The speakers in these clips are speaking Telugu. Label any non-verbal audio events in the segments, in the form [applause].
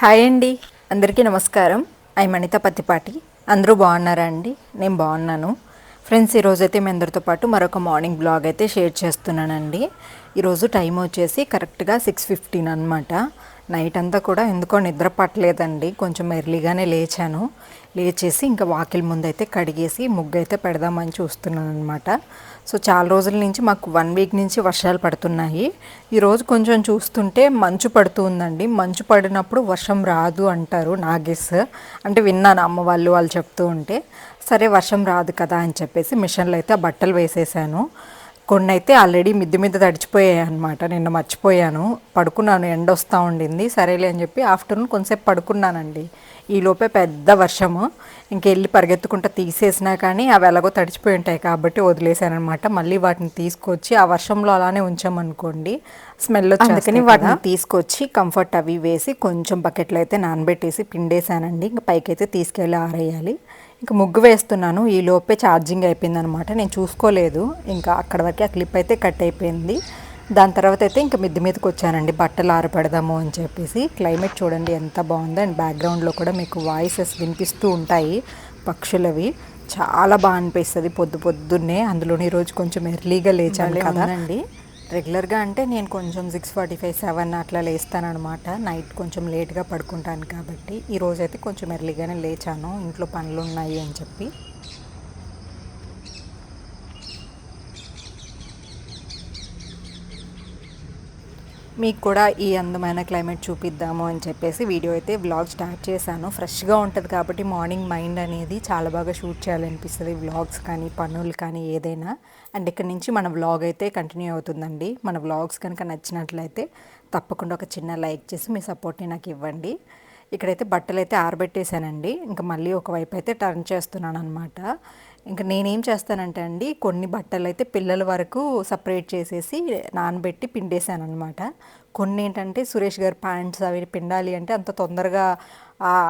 హాయ్ అండి. అందరికీ నమస్కారం. ఐ మణిత పత్తిపాటి. అందరూ బాగున్నారా అండి? నేను బాగున్నాను. ఫ్రెండ్స్ ఈరోజు అయితే మీ అందరితో పాటు మరొక మార్నింగ్ బ్లాగ్ అయితే షేర్ చేస్తున్నానండి. ఈరోజు టైం వచ్చేసి కరెక్ట్గా సిక్స్ ఫిఫ్టీన్ అనమాట నైట్ అంతా కూడా ఎందుకో నిద్ర పట్టలేదండి. కొంచెం ఎర్లీగానే లేచాను. లేచేసి ఇంకా వాకిలి ముందైతే కడిగేసి ముగ్గు అయితే పెడదామని చూస్తున్నాను అనమాట సో చాలా రోజుల నుంచి మాకు వన్ వీక్ నుంచి వర్షాలు పడుతున్నాయి. ఈరోజు కొంచెం చూస్తుంటే మంచు పడుతుందండి మంచు పడినప్పుడు వర్షం రాదు అంటారు నా అంటే విన్నాను అమ్మ వాళ్ళు వాళ్ళు చెప్తూ ఉంటే. సరే వర్షం రాదు కదా అని చెప్పేసి మిషన్లో అయితే ఆ బట్టలు వేసేసాను. కొన్ని అయితే ఆల్రెడీ మిద్ది మీద తడిచిపోయాయి అనమాట నిన్న మర్చిపోయాను. పడుకున్నాను. ఎండ వస్తూ ఉండింది. సరేలే అని చెప్పి ఆఫ్టర్నూన్ కొంచెంసేపు పడుకున్నానండి. ఈ లోపే పెద్ద వర్షము. ఇంకెళ్ళి పరిగెత్తుకుంటూ తీసేసినా కానీ అవి ఎలాగో తడిచిపోయి ఉంటాయి కాబట్టి వదిలేసాను అనమాట మళ్ళీ వాటిని తీసుకొచ్చి ఆ వర్షంలో అలానే ఉంచామనుకోండి స్మెల్ వచ్చి అందుకని వాటిని తీసుకొచ్చి కంఫర్ట్ అవి వేసి కొంచెం బకెట్లో అయితే నానబెట్టేసి పిండేసానండి ఇంకా పైకి అయితే తీసుకెళ్ళి ఆరేయాలి. ఇంకా ముగ్గు వేస్తున్నాను. ఈ లోపే ఛార్జింగ్ అయిపోయింది అనమాట నేను చూసుకోలేదు. ఇంకా అక్కడ వరకు ఆ క్లిప్ అయితే కట్ అయిపోయింది. దాని తర్వాత అయితే ఇంకా మిద్ది మీదకి వచ్చానండి. బట్టలు ఆరపెడదాము అని చెప్పేసి. క్లైమేట్ చూడండి ఎంత బాగుందో. అండ్ బ్యాక్గ్రౌండ్లో కూడా మీకు వాయిసెస్ వినిపిస్తూ ఉంటాయి. పక్షులవి. చాలా బాగా అనిపిస్తుంది. పొద్దు పొద్దున్నే. అందులోని ఈరోజు కొంచెం ఎర్లీగా లేచాను కదా. అండి రెగ్యులర్గా అంటే నేను కొంచెం సిక్స్ ఫార్టీ ఫైవ్ సెవెన్ అట్లా లేస్తానమాట నైట్ కొంచెం లేట్గా పడుకుంటాను కాబట్టి ఈరోజైతే కొంచెం ఎర్లీగానే లేచాను. ఇంట్లో పనులు ఉన్నాయి అని చెప్పి. మీకు కూడా ఈ అందమైన క్లైమేట్ చూపిద్దాము అని చెప్పేసి వీడియో అయితే వ్లాగ్ స్టార్ట్ చేశాను. ఫ్రెష్గా ఉంటుంది కాబట్టి మార్నింగ్ మైండ్ అనేది చాలా బాగా షూట్ చేయాలనిపిస్తుంది. వ్లాగ్స్ కానీ పనులు కానీ ఏదైనా. అండ్ ఇక్కడ నుంచి మన వ్లాగ్ అయితే కంటిన్యూ అవుతుందండి. మన వ్లాగ్స్ కనుక నచ్చినట్లయితే తప్పకుండా ఒక చిన్న లైక్ చేసి మీ సపోర్ట్ని నాకు ఇవ్వండి. ఇక్కడైతే బట్టలు అయితే ఆరబెట్టేశానండి. ఇంకా మళ్ళీ ఒకవైపు అయితే టర్న్ చేస్తున్నాను అనమాట ఇంకా నేనేం చేస్తానంటే అండి కొన్ని బట్టలు అయితే పిల్లల వరకు సపరేట్ చేసేసి నానబెట్టి పిండేశాను అనమాట కొన్ని ఏంటంటే సురేష్ గారి ప్యాంట్స్ అవి పిండాలి అంటే అంత తొందరగా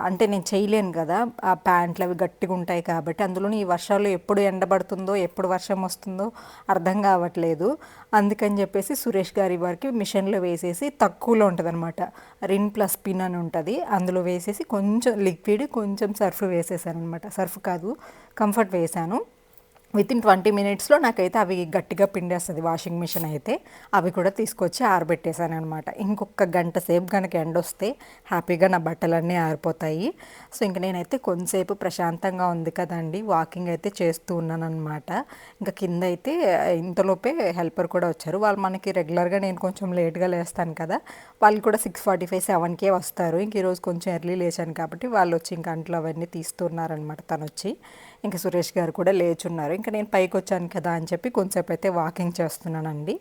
అంటే నేను చేయలేను కదా. ఆ ప్యాంట్లు అవి గట్టిగా ఉంటాయి కాబట్టి అందులోని ఈ వర్షాలు ఎప్పుడు ఎండబడుతుందో ఎప్పుడు వర్షం వస్తుందో అర్థం కావట్లేదు. అందుకని చెప్పేసి సురేష్ గారి వారికి మిషన్లో వేసేసి తక్కువలో ఉంటుంది అనమాట రిన్ ప్లస్ పిన్ అని ఉంటుంది. అందులో వేసేసి కొంచెం లిక్విడ్ కొంచెం సర్ఫ్ వేసేసాను అనమాట సర్ఫ్ కాదు కంఫర్ట్ వేసాను. విత్ ఇన్ ట్వంటీ మినిట్స్లో నాకైతే అవి గట్టిగా పిండేస్తుంది వాషింగ్ మిషన్ అయితే. అవి కూడా తీసుకొచ్చి ఆరబెట్టేశాను అనమాట ఇంకొక గంట సేపు కనుక ఎండ వస్తే హ్యాపీగా నా బట్టలన్నీ ఆరిపోతాయి. సో ఇంక నేనైతే కొంతసేపు ప్రశాంతంగా ఉంది కదండి. వాకింగ్ అయితే చేస్తూ ఉన్నానమాట ఇంకా కింద అయితే ఇంతలోపే హెల్పర్ కూడా వచ్చారు. వాళ్ళు మనకి రెగ్యులర్గా నేను కొంచెం లేట్గా లేస్తాను కదా. వాళ్ళు కూడా సిక్స్ ఫార్టీ ఫైవ్ సెవెన్కే వస్తారు. ఇంక ఈరోజు కొంచెం ఎర్లీ లేచాను కాబట్టి వాళ్ళు వచ్చి ఇంక అంట్లో అవన్నీ తీస్తున్నారనమాట తను వచ్చి ఇంకా సురేష్ గారు కూడా లేచున్నారు. ఇంకా నేను పైకి వచ్చాను కదా అని చెప్పి కొంచెంసేపు అయితే వాకింగ్ చేస్తున్నానండి.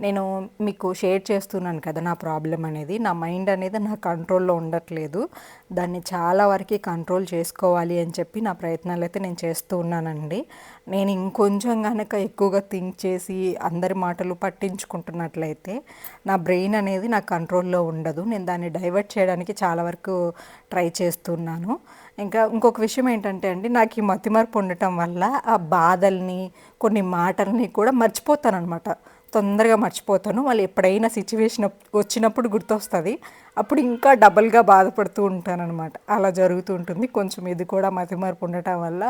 నేను మీకు షేర్ చేస్తున్నాను కదా నా ప్రాబ్లం అనేది. నా మైండ్ అనేది నా కంట్రోల్లో ఉండట్లేదు. దాన్ని చాలా వరకు కంట్రోల్ చేసుకోవాలి అని చెప్పి నా ప్రయత్నాలు అయితే నేను చేస్తూ ఉన్నానండి. నేను ఇంకొంచెం కనుక ఎక్కువగా థింక్ చేసి అందరి మాటలు పట్టించుకుంటున్నట్లయితే నా బ్రెయిన్ అనేది నా కంట్రోల్లో ఉండదు. నేను దాన్ని డైవర్ట్ చేయడానికి చాలా వరకు ట్రై చేస్తున్నాను. ఇంకా ఇంకొక విషయం ఏంటంటే అండి నాకు ఈ మతిమరుపు ఉండటం వల్ల ఆ బాధల్ని కొన్ని మాటల్ని కూడా మర్చిపోతాను అనమాట తొందరగా మర్చిపోతాను. వాళ్ళు ఎప్పుడైనా సిచ్యువేషన్ వచ్చినప్పుడు గుర్తొస్తుంది. అప్పుడు ఇంకా డబల్గా బాధపడుతూ ఉంటాను అనమాట అలా జరుగుతూ ఉంటుంది. కొంచెం ఇది కూడా మతిమరుపు ఉండటం వల్ల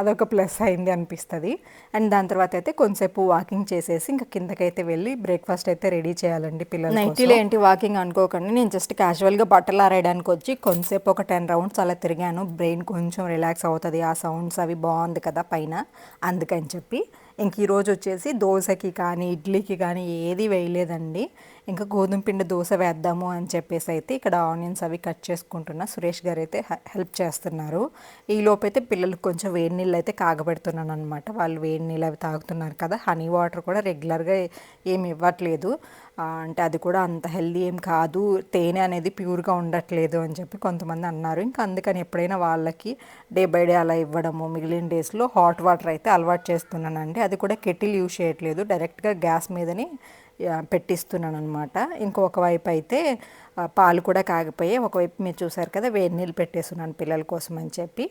అదొక ప్లస్ అయింది అనిపిస్తుంది. అండ్ దాని తర్వాత అయితే కొంచెంసేపు వాకింగ్ చేసేసి ఇంకా కిందకైతే వెళ్ళి బ్రేక్ఫాస్ట్ అయితే రెడీ చేయాలండి పిల్లలు నైటీలో ఏంటి వాకింగ్ అనుకోకండి. నేను జస్ట్ క్యాజువల్గా బట్టలు ఆరేయడానికి వచ్చి కొంచెంసేపు ఒక టెన్ రౌండ్స్ అలా తిరిగాను. బ్రెయిన్ కొంచెం రిలాక్స్ అవుతుంది. ఆ సౌండ్స్ అవి బాగుంది కదా పైన. అందుకని చెప్పి ఇంక ఈరోజు వచ్చేసి దోశకి కానీ ఇడ్లీకి కానీ ఏది వేయలేదండి. ఇంకా గోధుమ పిండి దోశ వేద్దాము అని చెప్పేసి అయితే ఇక్కడ ఆనియన్స్ అవి కట్ చేసుకుంటున్నా సురేష్ గారు అయితే హెల్ప్ చేస్తున్నారు. ఈ లోపైతే పిల్లలకు కొంచెం వేడి నీళ్ళు అయితే కాగబెడుతున్నాను అనమాట వాళ్ళు వేడి నీళ్ళు అవి తాగుతున్నారు కదా హనీ వాటర్ కూడా రెగ్యులర్గా ఏమి ఇవ్వట్లేదు. అంటే అది కూడా అంత హెల్దీ ఏం కాదు తేనె అనేది ప్యూర్గా ఉండట్లేదు అని చెప్పి కొంతమంది అన్నారు. ఇంకా అందుకని ఎప్పుడైనా వాళ్ళకి డే బై డే అలా ఇవ్వడము మిగిలిన డేస్లో హాట్ వాటర్ అయితే అలవాటు చేస్తున్నానండి. అది కూడా కెటిల్ యూజ్ చేయట్లేదు డైరెక్ట్గా గ్యాస్ మీదనే పెట్టిస్తున్నాను అనమాట ఇంకొక వైపు అయితే పాలు కూడా కాగిపోయాయి. ఒకవైపు మీరు చూసారు కదా వేడి నీళ్ళు పెట్టేస్తున్నాను పిల్లల కోసం అని చెప్పి.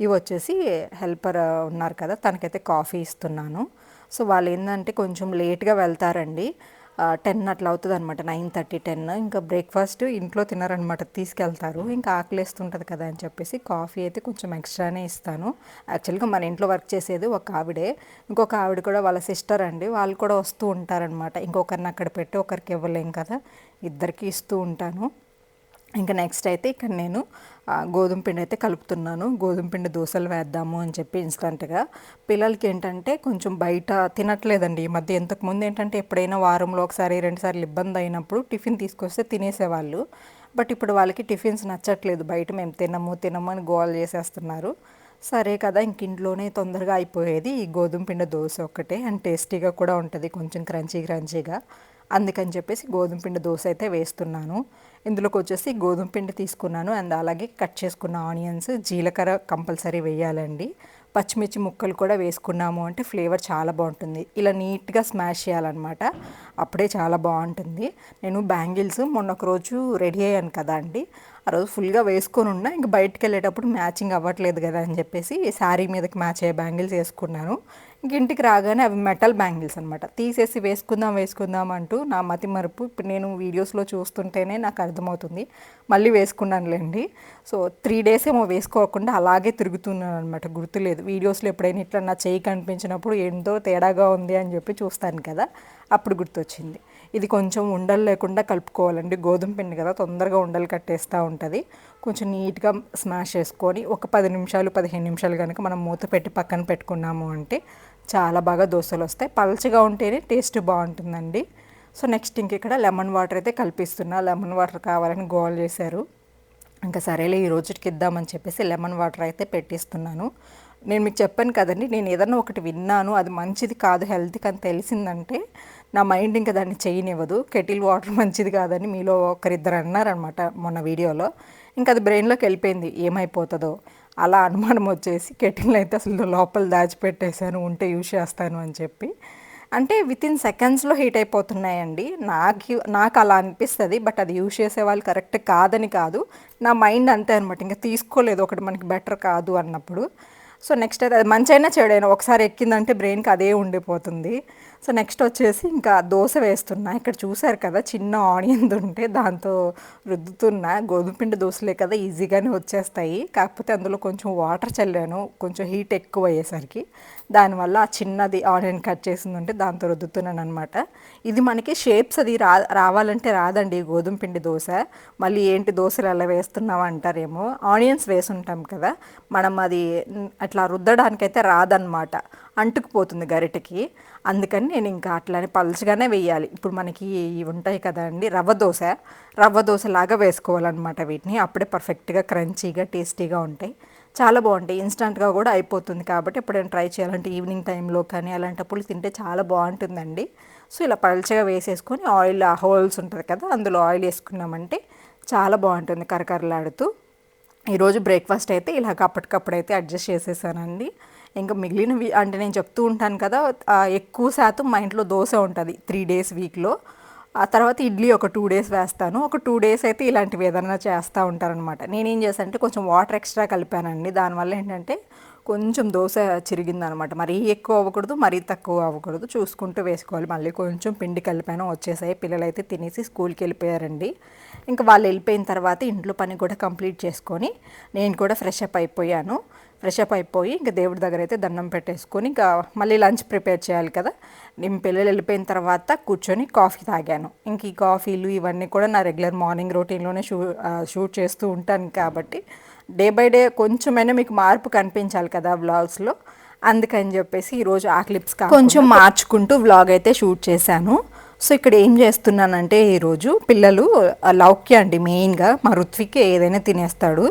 ఇవి వచ్చేసి హెల్పర్ ఉన్నారు కదా తనకైతే కాఫీ ఇస్తున్నాను. సో వాళ్ళు ఏంటంటే కొంచెం లేట్గా వెళ్తారండి. టెన్ అట్లా అవుతుంది అనమాట నైన్ థర్టీ టెన్ ఇంకా బ్రేక్ఫాస్ట్ ఇంట్లో తినారనమాట తీసుకెళ్తారు. ఇంకా ఆకలేస్తుంటుంది కదా అని చెప్పేసి కాఫీ అయితే కొంచెం ఎక్స్ట్రానే ఇస్తాను. యాక్చువల్గా మన ఇంట్లో వర్క్ చేసేది ఒక ఆవిడే. ఇంకొక ఆవిడ కూడా వాళ్ళ సిస్టర్ అండి. వాళ్ళు కూడా వస్తూ ఉంటారనమాట ఇంకొకరిని అక్కడ పెట్టి ఒకరికి ఇవ్వలేం కదా. ఇద్దరికి ఇస్తూ ఉంటాను. ఇంకా నెక్స్ట్ అయితే ఇక్కడ నేను గోధుమ పిండి అయితే కలుపుతున్నాను. గోధుమ పిండి దోశలు వేద్దాము అని చెప్పి ఇన్స్టంట్గా పిల్లలకి ఏంటంటే కొంచెం బయట తినట్లేదండి. ఈ మధ్య ఇంతకుముందు ఏంటంటే ఎప్పుడైనా వారంలో ఒకసారి రెండుసార్లు ఇబ్బంది అయినప్పుడు టిఫిన్ తీసుకొస్తే తినేసేవాళ్ళు. బట్ ఇప్పుడు వాళ్ళకి టిఫిన్స్ నచ్చట్లేదు. బయట మేము తినము తినము అని గోల్ చేసేస్తున్నారు. సరే కదా ఇంక ఇంట్లోనే తొందరగా అయిపోయేది ఈ గోధుమ పిండి దోశ ఒక్కటే. అండ్ టేస్టీగా కూడా ఉంటుంది. కొంచెం క్రంచీ క్రంచీగా. అందుకని చెప్పేసి గోధుమ పిండి దోశ అయితే వేస్తున్నాను. ఇందులోకి వచ్చేసి గోధుమ పిండి తీసుకున్నాను. అండ్ అలాగే కట్ చేసుకున్న ఆనియన్స్ జీలకర్ర కంపల్సరీ వేయాలండి. పచ్చిమిర్చి ముక్కలు కూడా వేసుకున్నాము అంటే ఫ్లేవర్ చాలా బాగుంటుంది. ఇలా నీట్గా స్మాష్ చేయాలన్నమాట. అప్పుడే చాలా బాగుంటుంది. నేను బ్యాంగిల్స్ మొన్న ఒక రోజు రెడీ అయ్యాను కదా అండి. ఆ రోజు ఫుల్గా వేసుకొని ఉన్నా ఇంక బయటకు వెళ్ళేటప్పుడు మ్యాచింగ్ అవ్వట్లేదు కదా అని చెప్పేసి శారీ మీదకి మ్యాచ్ అయ్యే బ్యాంగిల్స్ వేసుకున్నాను. ఇంక ఇంటికి రాగానే అవి మెటల్ బ్యాంగిల్స్ అనమాట తీసేసి వేసుకుందాం వేసుకుందాం అంటూ నా మతి మరుపు ఇప్పుడు నేను వీడియోస్లో చూస్తుంటేనే నాకు అర్థమవుతుంది. మళ్ళీ వేసుకున్నానులేండి. సో త్రీ డేస్ ఏమో వేసుకోకుండా అలాగే తిరుగుతున్నాను అనమాట గుర్తులేదు. వీడియోస్లో ఎప్పుడైనా ఇట్లా నా చేయి కనిపించినప్పుడు ఏందో తేడాగా ఉంది అని చెప్పి చూస్తాను కదా. అప్పుడు గుర్తొచ్చింది. ఇది కొంచెం ఉండలు లేకుండా కలుపుకోవాలండి. గోధుమ పిండి కదా తొందరగా ఉండలు కట్టేస్తూ ఉంటుంది. కొంచెం నీట్గా స్మాష్ చేసుకొని ఒక పది నిమిషాలు పదిహేను నిమిషాలు కనుక మనం మూత పెట్టి పక్కన పెట్టుకున్నాము అంటే చాలా బాగా దోశలు వస్తాయి. పల్చగా ఉంటేనే టేస్ట్ బాగుంటుందండి. సో నెక్స్ట్ ఇంక ఇక్కడ లెమన్ వాటర్ అయితే కల్పిస్తున్నా. లెమన్ వాటర్ కావాలని గోల్ చేశారు. ఇంకా సరేలే ఈ రోజుకి ఇద్దామని చెప్పేసి లెమన్ వాటర్ అయితే పెట్టిస్తున్నాను. నేను మీకు చెప్పాను కదండి నేను ఏదన్నా ఒకటి విన్నాను అది మంచిది కాదు హెల్త్కి అని తెలిసిందంటే నా మైండ్ ఇంకా దాన్ని చేయనివ్వదు. కెటిల్ వాటర్ [laughs] మంచిది కాదని మీలో ఒకరిద్దరు అన్నారనమాట మొన్న వీడియోలో. ఇంకా అది బ్రెయిన్లోకి వెళ్ళిపోయింది ఏమైపోతుందో. అలా అనుమానం వచ్చేసి కెటిల్ అయితే అసలు లోపల దాచిపెట్టేశాను ఉంటే యూజ్ చేస్తాను అని చెప్పి. అంటే విత్ ఇన్ సెకండ్స్లో హీట్ అయిపోతున్నాయండి. నాకు నాకు అలా అనిపిస్తుంది బట్ అది యూజ్ చేసే వాళ్ళు కరెక్ట్ కాదని కాదు. నా మైండ్ అంతే అనమాట ఇంకా తీసుకోలేదు ఒకటి మనకి బెటర్ కాదు అన్నప్పుడు. సో నెక్స్ట్ అయితే అది మంచి అయినా చెడైనా ఒకసారి ఎక్కిందంటే బ్రెయిన్కి అదే ఉండిపోతుంది. సో నెక్స్ట్ వచ్చేసి ఇంకా దోశ వేస్తున్నా. ఇక్కడ చూసారు కదా చిన్న ఆనియన్ ఉంటే దాంతో రుద్దుతున్నా. గోధుమపిండి దోశలే కదా ఈజీగానే వచ్చేస్తాయి. కాకపోతే అందులో కొంచెం వాటర్ చల్లాను కొంచెం హీట్ ఎక్కువ అయ్యేసరికి. దానివల్ల ఆ చిన్నది ఆనియన్ కట్ చేసింది ఉంటే దాంతో రుద్దుతున్నాను అనమాట ఇది మనకి షేప్స్ అది రా రావాలంటే రాదండి గోధుమ పిండి దోశ. మళ్ళీ ఏంటి దోశలు ఎలా వేస్తున్నావు అంటారేమో. ఆనియన్స్ వేసుంటాం కదా మనం అది అట్లా రుద్దడానికైతే రాదనమాట అంటుకుపోతుంది గరిటకి. అందుకని నేను ఇంకా అట్లానే పలుచగానే వేయాలి ఇప్పుడు మనకి ఇవి ఉంటాయి కదా అండి రవ్వ దోశ. రవ్వ దోశ లాగా వేసుకోవాలన్నమాట వీటిని. అప్పుడే పర్ఫెక్ట్గా క్రంచీగా టేస్టీగా ఉంటాయి. చాలా బాగుంటాయి. ఇన్స్టంట్గా కూడా అయిపోతుంది కాబట్టి ఎప్పుడైనా ట్రై చేయాలంటే ఈవినింగ్ టైంలో కానీ అలాంటప్పుడు తింటే చాలా బాగుంటుందండి. సో ఇలా పలుచగా వేసేసుకొని ఆయిల్ హోల్స్ ఉంటుంది కదా అందులో ఆయిల్ వేసుకున్నామంటే చాలా బాగుంటుంది కరకరలాడుతూ. ఈరోజు బ్రేక్ఫాస్ట్ అయితే ఇలాగ అప్పటికప్పుడు అయితే అడ్జస్ట్ చేసేసానండి. ఇంకా మిగిలినవి అంటే నేను చెప్తూ ఉంటాను కదా ఎక్కువ శాతం మా ఇంట్లో దోశ ఉంటుంది త్రీ డేస్ వీక్లో. ఆ తర్వాత ఇడ్లీ ఒక టూ డేస్ వేస్తాను. ఒక టూ డేస్ అయితే ఇలాంటివి ఏదైనా చేస్తూ ఉంటారనమాట నేనేం చేశాను అంటే కొంచెం వాటర్ ఎక్స్ట్రా కలిపానండి. దానివల్ల ఏంటంటే కొంచెం దోశ చిరిగిందనమాట. మరీ ఎక్కువ అవ్వకూడదు మరీ తక్కువ అవ్వకూడదు. చూసుకుంటూ వేసుకోవాలి. మళ్ళీ కొంచెం పిండి కలిపాను వచ్చేసాయి. పిల్లలు అయితే తినేసి స్కూల్కి వెళ్ళిపోయారండి. ఇంకా వాళ్ళు వెళ్ళిపోయిన తర్వాత ఇంట్లో పని కూడా కంప్లీట్ చేసుకొని నేను కూడా ఫ్రెష్ అప్ అయిపోయాను. ఫ్రెష్ అప్ అయిపోయి ఇంకా దేవుడి దగ్గర అయితే దండం పెట్టేసుకొని ఇంకా మళ్ళీ లంచ్ ప్రిపేర్ చేయాలి కదా. నేను పిల్లలు వెళ్ళిపోయిన తర్వాత కూర్చొని కాఫీ తాగాను. ఇంక ఈ కాఫీలు ఇవన్నీ కూడా నా రెగ్యులర్ మార్నింగ్ రొటీన్లోనే షూ షూట్ చేస్తూ ఉంటాను కాబట్టి డే బై డే కొంచెమైనా మీకు మార్పు కనిపించాలి కదా వ్లాగ్స్లో. అందుకని చెప్పేసి ఈరోజు ఆ క్లిప్స్ కొంచెం మార్చుకుంటూ వ్లాగ్ అయితే షూట్ చేశాను. సో ఇక్కడ ఏం చేస్తున్నానంటే ఈరోజు పిల్లలు లౌక్య అండి మెయిన్గా మా ఋత్వికి ఏదైనా తినేస్తాడు.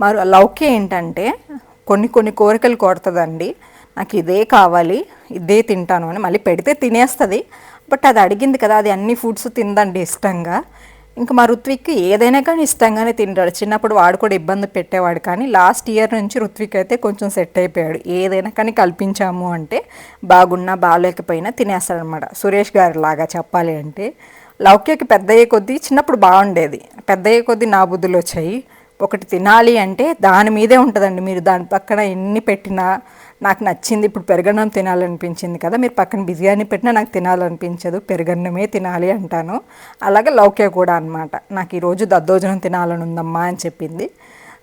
మరి లౌక్య ఏంటంటే కొన్ని కొన్ని కోరికలు కొడుతుందండి నాకు ఇదే కావాలి ఇదే తింటాను అని మళ్ళీ పెడితే తినేస్తుంది. బట్ అది అడిగింది కదా అది అన్ని ఫుడ్స్ తిందండి ఇష్టంగా. ఇంకా మా ఋత్విక్ ఏదైనా కానీ ఇష్టంగానే తింటాడు. చిన్నప్పుడు వాడు కూడా ఇబ్బంది పెట్టేవాడు. కానీ లాస్ట్ ఇయర్ నుంచి ఋత్విక్ అయితే కొంచెం సెట్ అయిపోయాడు. ఏదైనా కానీ కల్పించాము అంటే బాగున్నా బాగాలేకపోయినా తినేస్తాడనమాట సురేష్ గారి లాగా చెప్పాలి అంటే లౌక్యకి పెద్ద అయ్యే కొద్దీ చిన్నప్పుడు బాగుండేది. పెద్ద అయ్యే కొద్దీ నా బుద్ధులు వచ్చాయి. ఒకటి తినాలి అంటే దాని మీదే ఉంటుందండి. మీరు దాని పక్కన ఎన్ని పెట్టినా నాకు నచ్చింది ఇప్పుడు పెరగన్నం తినాలనిపించింది కదా మీరు పక్కన బిర్యానీ పెట్టినా నాకు తినాలనిపించదు పెరగన్నమే తినాలి అంటాను. అలాగే లౌకే కూడా అనమాట నాకు ఈరోజు దద్దోజనం తినాలని ఉందమ్మా అని చెప్పింది.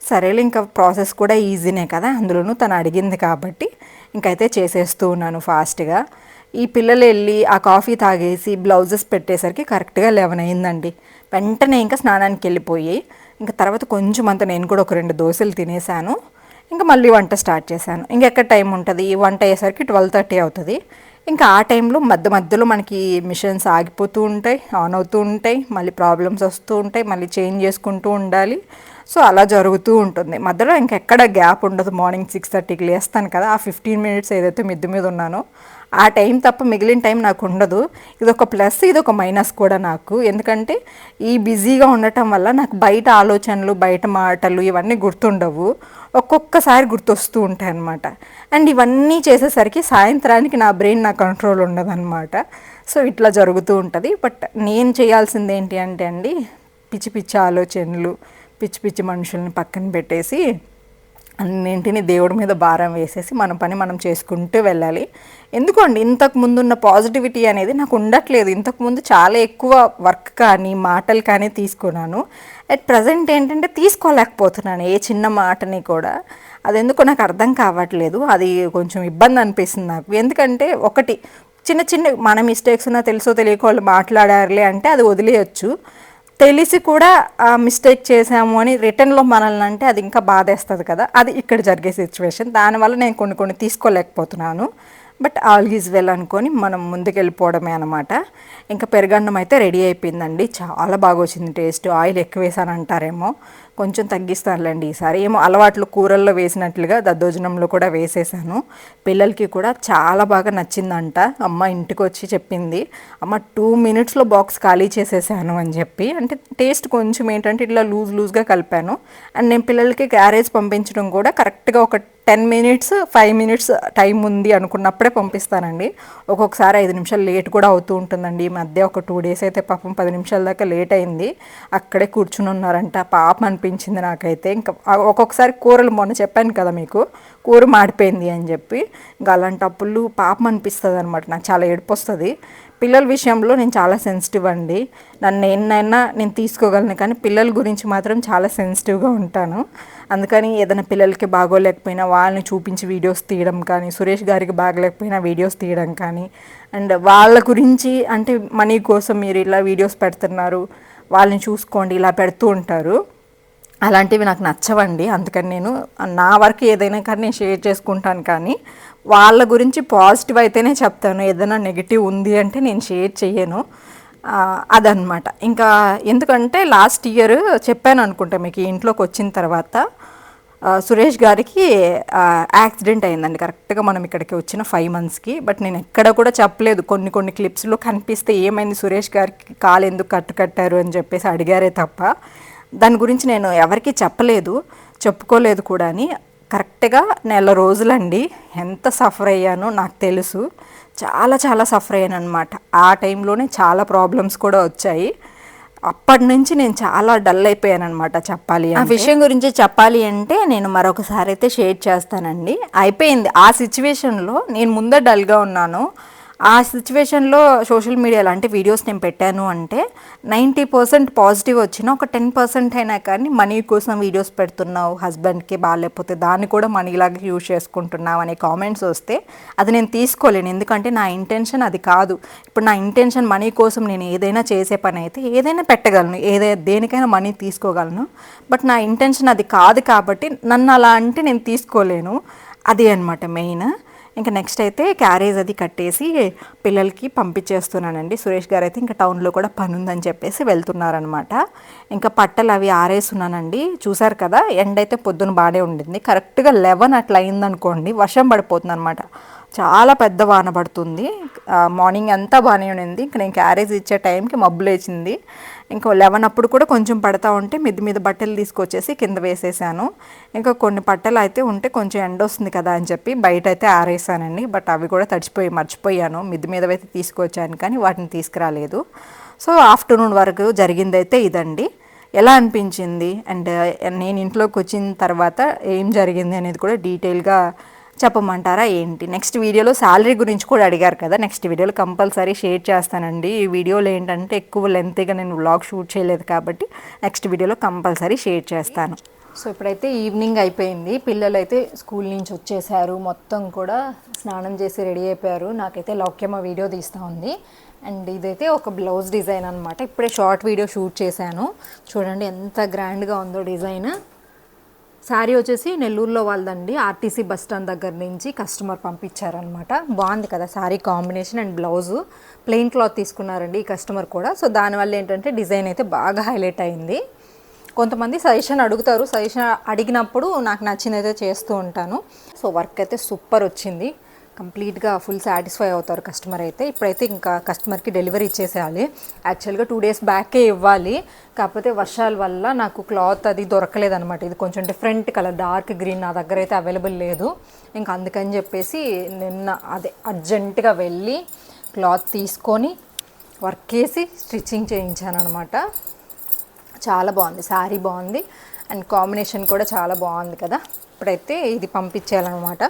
సరేలే ఇంకా ప్రాసెస్ కూడా ఈజీనే కదా అందులోనూ తను అడిగింది కాబట్టి ఇంకైతే చేసేస్తూ ఉన్నాను ఫాస్ట్గా. ఈ పిల్లలు వెళ్ళి ఆ కాఫీ తాగేసి బ్లౌజెస్ పెట్టేసరికి కరెక్ట్గా లెవెన్ అయిందండి. వెంటనే ఇంకా స్నానానికి వెళ్ళిపోయి ఇంకా తర్వాత కొంచెం అంత నేను కూడా ఒక రెండు దోశలు తినేసాను. ఇంకా మళ్ళీ వంట స్టార్ట్ చేశాను. ఇంకెక్కడ టైం ఉంటుంది? ఈ వంట అయ్యేసరికి ట్వెల్వ్ థర్టీ అవుతుంది. ఇంకా ఆ టైంలో మధ్య మధ్యలో మనకి మిషన్స్ ఆగిపోతూ ఉంటాయి ఆన్ అవుతూ ఉంటాయి మళ్ళీ ప్రాబ్లమ్స్ వస్తూ ఉంటాయి మళ్ళీ చేంజ్ చేసుకుంటూ ఉండాలి. సో అలా జరుగుతూ ఉంటుంది. మధ్యలో ఇంకెక్కడ గ్యాప్ ఉండదు. మార్నింగ్ సిక్స్ థర్టీకి లేస్తాను కదా ఆ ఫిఫ్టీన్ మినిట్స్ ఏదైతే మిద్దు మీద ఉన్నానో ఆ టైం తప్ప మిగిలిన టైం నాకు ఉండదు. ఇది ఒక ప్లస్ ఇది ఒక మైనస్ కూడా నాకు. ఎందుకంటే ఈ బిజీగా ఉండటం వల్ల నాకు బయట ఆలోచనలు బయట మాటలు ఇవన్నీ గుర్తుండవు. ఒక్కొక్కసారి గుర్తొస్తూ ఉంటాయి అన్నమాట. అండ్ ఇవన్నీ చేసేసరికి సాయంత్రానికి నా బ్రెయిన్ నా కంట్రోల్ ఉండదన్నమాట. సో ఇట్లా జరుగుతూ ఉంటుంది. బట్ నేను చేయాల్సింది ఏంటి అంటే అండి పిచ్చి పిచ్చి ఆలోచనలు పిచ్చి పిచ్చి మనుషుల్ని పక్కన పెట్టేసి అన్నింటిని దేవుడి మీద భారం వేసేసి మన పని మనం చేసుకుంటూ వెళ్ళాలి. ఎందుకండి? ఇంతకు ముందున్న పాజిటివిటీ అనేది నాకు ఉండట్లేదు. ఇంతకుముందు చాలా ఎక్కువ వర్క్ కానీ మాటలు కానీ తీసుకున్నాను. అట్ ప్రజెంట్ ఏంటంటే తీసుకోలేకపోతున్నాను ఏ చిన్న మాటని కూడా. అది ఎందుకో నాకు అర్థం కావట్లేదు. అది కొంచెం ఇబ్బంది అనిపిస్తుంది నాకు. ఎందుకంటే ఒకటి చిన్న చిన్న మన మిస్టేక్స్ ఉన్నా తెలుసో తెలియక వాళ్ళు మాట్లాడారులే అంటే అది వదిలేయచ్చు. తెలిసి కూడా మిస్టేక్ చేసాము అని రిటర్న్లో మనల్ని అంటే అది ఇంకా బాధేస్తుంది కదా. అది ఇక్కడ జరిగే సిచ్యువేషన్. దానివల్ల నేను కొన్ని కొన్ని తీసుకోలేకపోతున్నాను. బట్ ఆల్ ఈజ్ వెల్ అనుకొని మనం ముందుకెళ్ళిపోవడమే అనమాట ఇంకా పెరుగన్నం అయితే రెడీ అయిపోయిందండి. చాలా బాగా వచ్చింది టేస్ట్. ఆయిల్ ఎక్కువ వేసాను అంటారేమో కొంచెం తగ్గిస్తానులేండి ఈసారి. ఏమో అలవాట్లు కూరల్లో వేసినట్లుగా దద్దోజనంలో కూడా వేసేసాను. పిల్లలకి కూడా చాలా బాగా నచ్చిందంట. అమ్మ ఇంటికి వచ్చి చెప్పింది అమ్మ టూ మినిట్స్లో బాక్స్ ఖాళీ చేసేసాను అని చెప్పి. అంటే టేస్ట్ కొంచెం ఏంటంటే ఇట్లా లూజ్ లూజ్గా కలిపాను. అండ్ నేను పిల్లలకి క్యారేజ్ పంపించడం కూడా కరెక్ట్గా ఒక ten minutes five minutes time ఉంది అనుకున్నప్పుడే పంపిస్తానండి. ఒక్కొక్కసారి ఐదు నిమిషాలు లేట్ కూడా అవుతూ ఉంటుందండి. ఈ మధ్య ఒక టూ డేస్ అయితే పాపం పది నిమిషాల దాకా లేట్ అయింది. అక్కడే కూర్చుని ఉన్నారంట. పాప అనిపించింది నాకైతే. ఇంకా ఒక్కొక్కసారి కూరలు మొన్న చెప్పాను కదా మీకు కూర మాడిపోయింది అని చెప్పి. ఇంకా అలాంటప్పుడు పాపం అనిపిస్తుంది అనమాట నాకు చాలా ఏడుపు వస్తుంది పిల్లల విషయంలో నేను చాలా సెన్సిటివ్ అండి. నన్ను ఎన్నైనా నేను తీసుకోగలను కానీ పిల్లల గురించి మాత్రం చాలా సెన్సిటివ్గా ఉంటాను. అందుకని ఏదైనా పిల్లలకి బాగోలేకపోయినా వాళ్ళని చూపించి వీడియోస్ తీయడం కానీ సురేష్ గారికి బాగలేకపోయినా వీడియోస్ తీయడం కానీ అండ్ వాళ్ళ గురించి అంటే మనీ కోసం మీరు ఇలా వీడియోస్ పెడుతున్నారు వాళ్ళని చూసుకోండి ఇలా పెడుతూ ఉంటారు. అలాంటివి నాకు నచ్చవండి. అందుకని నేను నా వర్క్ ఏదైనా కానీ నేను షేర్ చేసుకుంటాను కానీ వాళ్ళ గురించి పాజిటివ్ అయితేనే చెప్తాను. ఏదైనా నెగిటివ్ ఉంది అంటే నేను షేర్ చేయను అదనమాట ఇంకా ఎందుకంటే లాస్ట్ ఇయర్ చెప్పాను అనుకుంటా మీకు ఇంట్లోకి వచ్చిన తర్వాత సురేష్ గారికి యాక్సిడెంట్ అయిందండి. కరెక్ట్గా మనం ఇక్కడికి వచ్చిన ఫైవ్ మంత్స్కి. బట్ నేను ఎక్కడ కూడా చెప్పలేదు. కొన్ని కొన్ని క్లిప్స్లో కనిపిస్తే ఏమైంది? సురేష్ గారికి కాలు ఎందుకు కట్టు కట్టారు అని చెప్పేసి అడిగారే తప్ప. దాని గురించి నేను ఎవరికి చెప్పలేదు చెప్పుకోలేదు కూడా అని. కరెక్ట్గా నెల రోజులండి. ఎంత సఫర్ అయ్యానో నాకు తెలుసు. చాలా చాలా సఫర్ అయ్యాను అనమాట ఆ టైంలోనే చాలా ప్రాబ్లమ్స్ కూడా వచ్చాయి. అప్పటి నుంచి నేను చాలా డల్ అయిపోయాను అనమాట చెప్పాలి ఆ విషయం గురించి చెప్పాలి అంటే నేను మరొకసారి అయితే షేర్ చేస్తానండి. అయిపోయింది. ఆ సిచ్యువేషన్లో నేను ముందే డల్గా ఉన్నాను. ఆ సిచ్యువేషన్లో సోషల్ మీడియా లాంటి వీడియోస్ నేను పెట్టాను అంటే నైంటీ పర్సెంట్ పాజిటివ్ వచ్చిన ఒక టెన్ పర్సెంట్ అయినా కానీ మనీ కోసం వీడియోస్ పెడుతున్నావు హస్బెండ్కి బాగాలేకపోతే దాన్ని కూడా మనీలాగా యూజ్ చేసుకుంటున్నావు అనే కామెంట్స్ వస్తే అది నేను తీసుకోలేను. ఎందుకంటే నా ఇంటెన్షన్ అది కాదు. ఇప్పుడు నా ఇంటెన్షన్ మనీ కోసం నేను ఏదైనా చేసే పని అయితే ఏదైనా పెట్టగలను. ఏదైనా దేనికైనా మనీ తీసుకోగలను. బట్ నా ఇంటెన్షన్ అది కాదు కాబట్టి నన్ను అలా అంటే నేను తీసుకోలేను. అది అనమాట మెయిన్. ఇంకా నెక్స్ట్ అయితే క్యారేజ్ అది కట్టేసి పిల్లలకి పంపించేస్తున్నానండి. సురేష్ గారు అయితే ఇంకా టౌన్లో కూడా పని ఉందని చెప్పేసి వెళ్తున్నారనమాట ఇంకా పట్టలు అవి ఆరేస్తున్నానండి చూసారు కదా ఎండ అయితే పొద్దున బాగానే ఉండింది. కరెక్ట్గా లెవెన్ అట్లా అయిందనుకోండి వర్షం పడిపోతుంది అనమాట చాలా పెద్ద వాన పడుతుంది. మార్నింగ్ అంతా బాగానే ఉండింది. ఇంకా నేను క్యారేజ్ ఇచ్చే టైంకి మబ్బులేచింది ఇంకా లెవెన్ అప్పుడు కూడా కొంచెం పడతా ఉంటే మిద్ది మీద బట్టలు తీసుకొచ్చేసి కింద వేసేసాను. ఇంకా కొన్ని బట్టలు అయితే ఉంటే కొంచెం ఎండ వస్తుంది కదా అని చెప్పి బయట అయితే ఆరేసానండి. బట్ అవి కూడా తడిచిపోయి మర్చిపోయాను. మిద్ది మీద అయితే తీసుకొచ్చాను కానీ వాటిని తీసుకురాలేదు. సో ఆఫ్టర్నూన్ వరకు జరిగిందైతే ఇదండి. ఎలా అనిపించింది? అండ్ నేను ఇంట్లోకి వచ్చిన తర్వాత ఏం జరిగింది అనేది కూడా డీటెయిల్గా చెప్పమంటారా ఏంటి? నెక్స్ట్ వీడియోలో శాలరీ గురించి కూడా అడిగారు కదా. నెక్స్ట్ వీడియోలో కంపల్సరీ షేర్ చేస్తానండి. ఈ వీడియోలో ఏంటంటే ఎక్కువ లెంత్గా నేను వ్లాగ్ షూట్ చేయలేదు కాబట్టి నెక్స్ట్ వీడియోలో కంపల్సరీ షేర్ చేస్తాను. సో ఇప్పుడైతే ఈవినింగ్ అయిపోయింది. పిల్లలు అయితే స్కూల్ నుంచి వచ్చేసారు. మొత్తం కూడా స్నానం చేసి రెడీ అయిపోయారు. నాకైతే లౌక్యమ్మ వీడియో తీస్తూ ఉంది. అండ్ ఇదైతే ఒక బ్లౌజ్ డిజైన్ అనమాట ఇప్పుడే షార్ట్ వీడియో షూట్ చేశాను. చూడండి ఎంత గ్రాండ్గా ఉందో డిజైన్ శారీ వచ్చేసి నెల్లూరులో వాళ్ళదండి ఆర్టీసీ బస్ స్టాండ్ దగ్గర నుంచి కస్టమర్ పంపించారనమాట. బాగుంది కదా sari combination and blouse. Plain cloth తీసుకున్నారండి ఈ కస్టమర్ కూడా. సో దానివల్ల ఏంటంటే డిజైన్ అయితే బాగా హైలైట్ అయింది. కొంతమంది సజెషన్ అడుగుతారు. సజెషన్ అడిగినప్పుడు నాకు నచ్చినైతే చేస్తూ ఉంటాను. సో వర్క్ అయితే సూపర్ వచ్చింది. కంప్లీట్గా ఫుల్ సాటిస్ఫై అవుతారు కస్టమర్ అయితే. ఇప్పుడైతే ఇంకా కస్టమర్కి డెలివరీ ఇచ్చేసేయాలి. యాక్చువల్గా టూ డేస్ బ్యాకే ఇవ్వాలి. కాకపోతే వర్షాల వల్ల నాకు క్లాత్ అది దొరకలేదనమాట ఇది కొంచెం డిఫరెంట్ కలర్ డార్క్ గ్రీన్ నా దగ్గర అయితే అవైలబుల్ లేదు. ఇంకా అందుకని చెప్పేసి నిన్న అదే అర్జెంటుగా వెళ్ళి క్లాత్ తీసుకొని వర్క్ చేసి స్టిచ్చింగ్ చేయించాను అనమాట చాలా బాగుంది. శారీ బాగుంది. అండ్ కాంబినేషన్ కూడా చాలా బాగుంది కదా. ఇప్పుడైతే ఇది పంపించేయాలన్నమాట.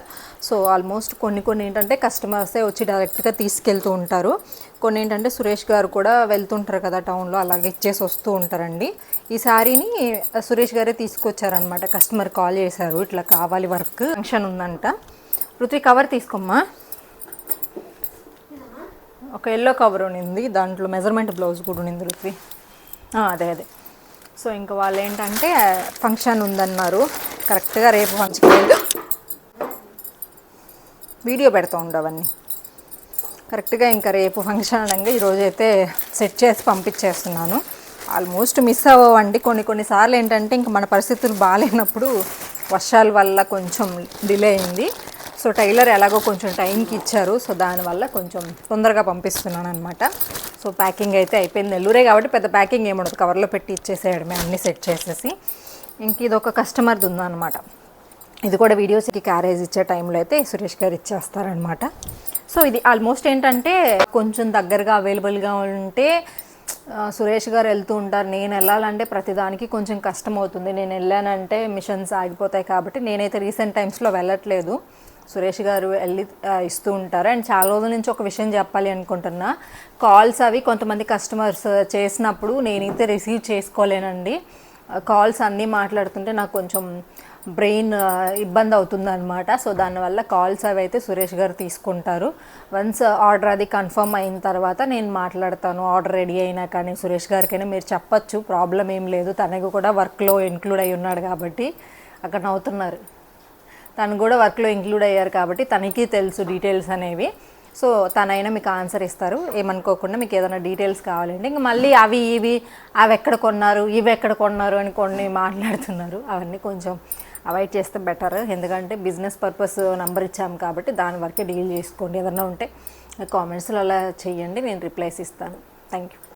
సో ఆల్మోస్ట్ కొన్ని కొన్ని ఏంటంటే కస్టమర్సే వచ్చి డైరెక్ట్గా తీసుకెళ్తూ ఉంటారు. కొన్ని ఏంటంటే సురేష్ గారు కూడా వెళ్తుంటారు కదా టౌన్లో అలాగే ఇచ్చేసి వస్తూ ఉంటారండి. ఈ శారీని సురేష్ గారే తీసుకొచ్చారనమాట కస్టమర్ కాల్ చేశారు ఇట్లా కావాలి వర్క్ ఫంక్షన్ ఉందంట. రుతి కవర్ తీసుకోమ్మా. ఒక ఎల్లో కవర్ ఉన్నింది దాంట్లో మెజర్మెంట్ బ్లౌజ్ కూడా ఉన్నింది రుతి అదే అదే. సో ఇంకా వాళ్ళు ఏంటంటే ఫంక్షన్ ఉందన్నారు. కరెక్ట్గా రేపు ఫంక్షన్ వెళ్ళు వీడియో పెడతా ఉండు అవన్నీ. కరెక్ట్గా ఇంకా రేపు ఫంక్షన్ అనగా ఈరోజైతే సెట్ చేసి పంపించేస్తున్నాను. ఆల్మోస్ట్ మిస్ అవ్వండి కొన్ని కొన్నిసార్లు ఏంటంటే ఇంకా మన పరిస్థితులు బాగాలేనప్పుడు వర్షాల వల్ల కొంచెం డిలే అయింది. సో టైలర్ ఎలాగో కొంచెం టైంకి ఇచ్చారు. సో దానివల్ల కొంచెం తొందరగా పంపిస్తున్నాను అనమాట సో ప్యాకింగ్ అయితే అయిపోయింది నెల్లూరే కాబట్టి పెద్ద ప్యాకింగ్ ఏముండదు కవర్లో పెట్టి ఇచ్చేసేయడమే అన్నీ సెట్ చేసేసి. ఇంక ఇది ఒక కస్టమర్ది ఉందన్నమాట. ఇది కూడా వీడియోస్కి క్యారేజ్ ఇచ్చే టైంలో అయితే సురేష్ గారు ఇచ్చేస్తారనమాట సో ఇది ఆల్మోస్ట్ ఏంటంటే కొంచెం దగ్గరగా అవైలబుల్గా ఉంటే సురేష్ గారు వెళ్తూ ఉంటారు. నేను వెళ్ళాలంటే ప్రతిదానికి కొంచెం కష్టం అవుతుంది. నేను వెళ్ళానంటే మిషన్స్ ఆగిపోతాయి కాబట్టి నేనైతే రీసెంట్ టైమ్స్లో వెళ్ళట్లేదు. సురేష్ గారు వెళ్ళి ఇస్తూ ఉంటారు. అండ్ చాలా రోజుల నుంచి ఒక విషయం చెప్పాలి అనుకుంటున్నా. కాల్స్ అవి కొంతమంది కస్టమర్స్ చేసినప్పుడు నేనైతే రిసీవ్ చేసుకోలేనండి. కాల్స్ అన్నీ మాట్లాడుతుంటే నాకు కొంచెం బ్రెయిన్ ఇబ్బంది అవుతుంది అనమాట సో దానివల్ల కాల్స్ అవి అయితే సురేష్ గారు తీసుకుంటారు. వన్స్ ఆర్డర్ అది కన్ఫర్మ్ అయిన తర్వాత నేను మాట్లాడతాను. ఆర్డర్ రెడీ అయినా కానీ సురేష్ గారికైనా మీరు చెప్పచ్చు. ప్రాబ్లం ఏం లేదు. తనకు కూడా వర్క్లో ఇంక్లూడ్ అయి ఉన్నాడు కాబట్టి అక్కడ నవ్వుతున్నారు. తను కూడా వర్క్లో ఇంక్లూడ్ అయ్యారు కాబట్టి తనకి తెలుసు డీటెయిల్స్ అనేవి. సో తనైనా మీకు ఆన్సర్ ఇస్తారు. ఏమనుకోకుండా మీకు ఏదైనా డీటెయిల్స్ కావాలంటే ఇంకా మళ్ళీ అవి ఇవి అవి ఎక్కడ కొన్నారు ఇవి ఎక్కడ కొన్నారు అని కొన్ని మాట్లాడుతున్నారు. అవన్నీ కొంచెం అవాయిడ్ చేస్తే బెటర్ ఎందుకంటే బిజినెస్ పర్పస్ నెంబర్ ఇచ్చాము కాబట్టి దాని వరకే డీల్ చేసుకోండి. ఏదన్నా ఉంటే కామెంట్స్లో అలా చేయండి నేను రిప్లైస్ ఇస్తాను. Thank you